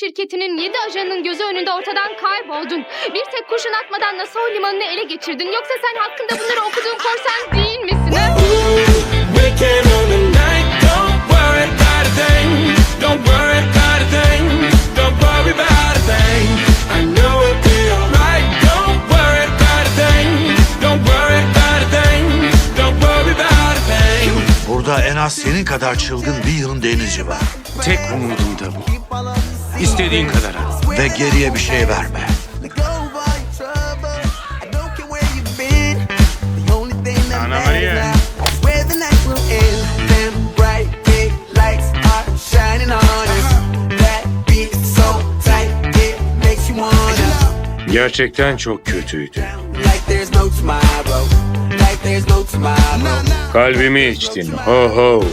şirketinin 7 ajanının gözü önünde ortadan kayboldun. Bir tek kurşun atmadan nasıl o limanını ele geçirdin? Yoksa sen hakkında bunları okuduğun korsan değil misin? ha? Weekend on the night, don't worry about a thing. Don't worry about a thing. Don't worry about a thing. I know it'll be alright. Don't worry about a thing. Don't worry about a thing. Don't worry about a thing. Burada en az senin kadar çılgın bir yığın denizci var. Tek umudum da bu. İstediğin kadar al. Ve geriye bir şey verme. Ana Maria. Gerçekten çok kötüydü. Kalbimi içtin. Ho ho.